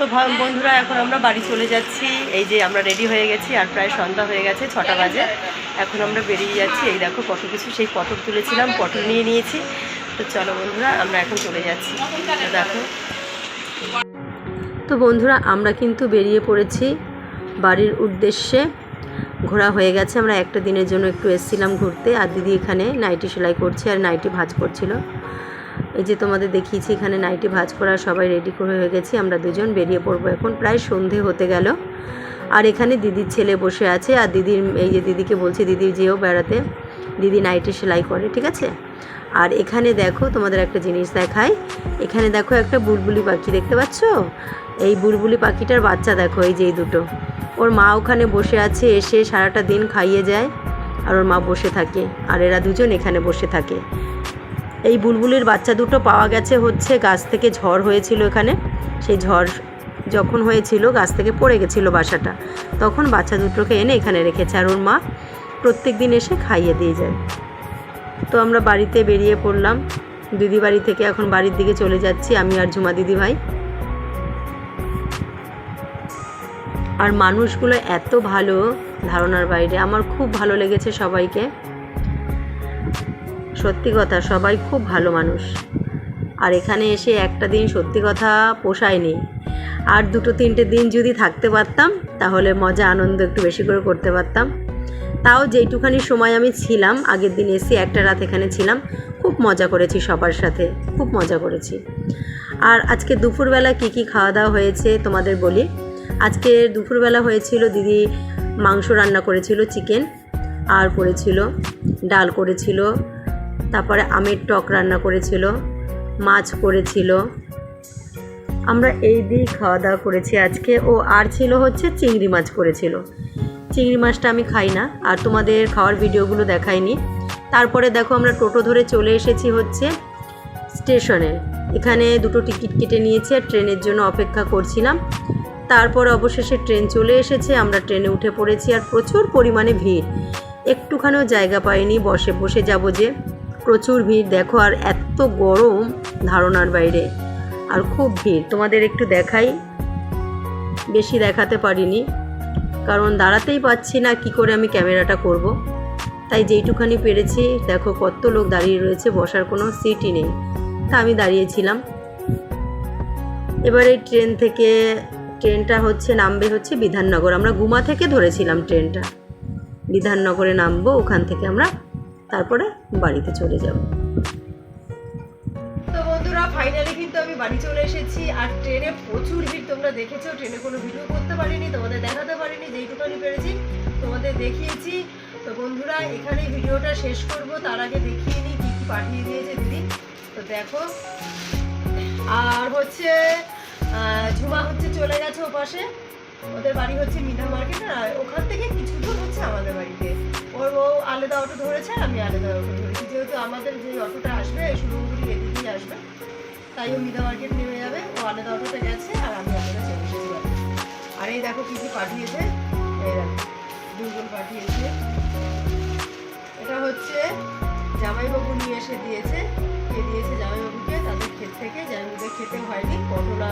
তো বন্ধুরা, এখন আমরা বাড়ি চলে যাচ্ছি। এই যে আমরা রেডি হয়ে গেছি, আর প্রায় সন্ধ্যা হয়ে গেছে, ছটা বাজে। এখন আমরা বেরিয়ে যাচ্ছি। এই দেখো কত কিছু, সেই পটল তুলেছিলাম, পটল নিয়ে নিয়েছি। তো চলো বন্ধুরা, আমরা এখন চলে যাচ্ছি। দেখো। তো বন্ধুরা, আমরা কিন্তু বেরিয়ে পড়েছি বাড়ির উদ্দেশ্যে। ঘোরা হয়ে গেছে, আমরা একটা দিনের জন্য একটু এসেছিলাম ঘুরতে। আর দিদি এখানে নাইটি সেলাই করছে, আর নাইটি ভাঁজ করছিল। এই যে তোমাদের দেখিয়েছি, এখানে নাইটি ভাঁজ করা সবাই রেডি করে হয়ে গেছি, আমরা দুজন বেরিয়ে পড়ব এখন, প্রায় সন্ধে হতে গেল। আর এখানে দিদির ছেলে বসে আছে, আর দিদির, এই যে দিদিকে বলছি, দিদি যেও বেড়াতে, দিদি নাইটি সেলাই করে, ঠিক আছে? আর এখানে দেখো, তোমাদের একটা জিনিস দেখায় এখানে দেখো একটা বুলবুলি পাখি, দেখতে পাচ্ছ? এই বুলবুলি পাখিটার বাচ্চা দেখো, এই যে এই দুটো। ওর মা ওখানে বসে আছে, এসে সারাটা দিন খাইয়ে যায়, আর ওর মা বসে থাকে, আর এরা দুজন এখানে বসে থাকে। এই বুলবুলির বাচ্চা দুটো পাওয়া গেছে হচ্ছে গাছ থেকে ঝড় হয়েছিল এখানে। সেই ঝড় যখন হয়েছিল, গাছ থেকে পড়ে গেছিল বাসাটা। তখন বাচ্চা দুটোকে এনে এখানে রেখেছে আর ওর মা প্রত্যেক দিন এসে খাইয়ে দিয়ে যায়। তো আমরা বাড়িতে বেরিয়ে পড়লাম। দিদি বাড়ি থেকে এখন বাড়ির দিকে চলে যাচ্ছি, আমি আর ঝুমা দিদি ভাই। আর মানুষগুলো এত ভালো ধারণার বাইরে। আমার খুব ভালো লেগেছে সবাইকে। সত্যি কথা, সবাই খুব ভালো মানুষ। আর এখানে এসে একটা দিন সত্যি কথা পোষায়নি। আর দুটো তিনটে দিন যদি থাকতে পারতাম, তাহলে মজা, আনন্দ একটু বেশি করে করতে পারতাম। তাও যেইটুখানি সময় আমি ছিলাম, আগের দিন এসে একটা রাত এখানে ছিলাম, খুব মজা করেছি সবার সাথে, খুব মজা করেছি। আর আজকে দুপুরবেলা কী কী খাওয়া দাওয়া হয়েছে তোমাদের বলি। আজকে দুপুরবেলা হয়েছিল দিদি মাংস রান্না করেছিল, চিকেন, আর করেছিল, ডাল করেছিল তারপরে আমের টক রান্না করেছিল, মাছ করেছিল। আমরা এই দিয়েই খাওয়া দাওয়া করেছি আজকে। ও আর ছিল হচ্ছে চিংড়ি মাছ করেছিল। চিংড়ি মাছটা আমি খাই না, আর তোমাদের খাওয়ার ভিডিওগুলো দেখাইনি। তারপরে দেখো আমরা টোটো ধরে চলে এসেছি হচ্ছে স্টেশনে। এখানে দুটো টিকিট কেটে নিয়েছি আর ট্রেনের জন্য অপেক্ষা করছিলাম। তারপর অবশেষে ট্রেন চলে এসেছে, আমরা ট্রেনে উঠে পড়েছি আর প্রচুর পরিমাণে ভিড়। একটুখানিও জায়গা পাইনি, বসে বসে যাব যে। প্রচুর ভিড়। দেখো আর এত গরম ধারণার বাইরে। আর খুব ভিড়। তোমাদের একটু দেখাই। বেশি দেখাতে পারিনি। কারণ দাঁড়াতেই পাচ্ছি না কি করে আমি ক্যামেরাটা করব। তাই যেইটুখানি পেরেছি, দেখো কত লোক দাঁড়িয়ে রয়েছে, বসার কোনো সিটই নেই। তা আমি দাঁড়িয়েছিলাম। এবার ট্রেন থেকে, ট্রেনটা হচ্ছে নামবে হচ্ছে বিধাননগর। আমরা গুমা থেকে ধরেছিলাম ট্রেনটা। বিধাননগরে নামবো, ওখান থেকে আমরা তারপরে বাড়িতে চলে যাব। তো বন্ধুরা ফাইনালি কিন্তু আমি বাড়ি চলে এসেছি আর ট্রেনে প্রচুর ভিড়। তোমরা দেখেছ, ট্রেনে কোনো ভিডিও করতে পারিনি, তোমাদের দেখাতে পারিনি যেইটুখানি পেরেছি তোমাদের দেখিয়েছি। তো বন্ধুরা এখানে ভিডিওটা শেষ করব। তার আগে দেখিয়ে নিই কী কী পাঠিয়ে দিয়েছে দিদি। তো দেখো, আর হচ্ছে ঝুমা হচ্ছে চলে গেছে ওপাশে। ওদের বাড়ি হচ্ছে মিনা মার্কেট, আর ওখান থেকে কিছু আলাদা অটো ধরেছে, আমি আলাদা অটো ধরেছি। যেহেতু আমাদের যে অটোটা আসবে সুরঙ্গুড়ি এদিকেই আসবে। তাই ও মিনা মার্কেট নেমে যাবে, ও আলাদা অটোতে গেছে, আর আমি আলাদা চলে এসেছি আর এই দেখো কি কি পাঠিয়েছে দুজন পাঠিয়েছে। এটা হচ্ছে জামাইবাবু নিয়ে এসে দিয়েছে, কে দিয়েছে জামাইবাবুকে, তাদের ক্ষেত থেকে। জামাইবাবুদের খেতে হয়নি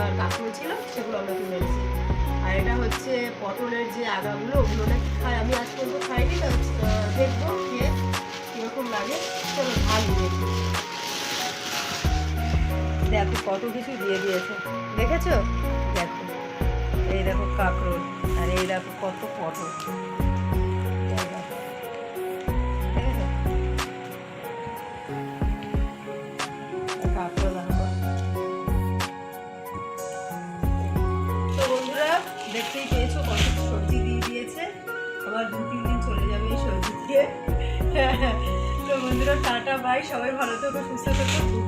আর কাঁকড়ো ছিল, সেগুলো আমরা তুলে এনেছি। আর এটা হচ্ছে পটলের যে আগাগুলো ওগুলো নাকি খাই। আমি আজ পর্যন্ত খাইনি দেখব খেয়ে কীরকম লাগে। চলো, ভালো দেখি দেখো, কত কিছু দিয়ে দিয়েছে। দেখেছ? দেখো। এই দেখো কাঁকড়ো আর এই দেখো কত পটল। আবার দু, তিন দিন চলে যাবে এই সবজি দিয়ে। তো বন্ধুরা, টাটা বাই সবাই ভালো থেকো, সুস্থ থেকো। গুড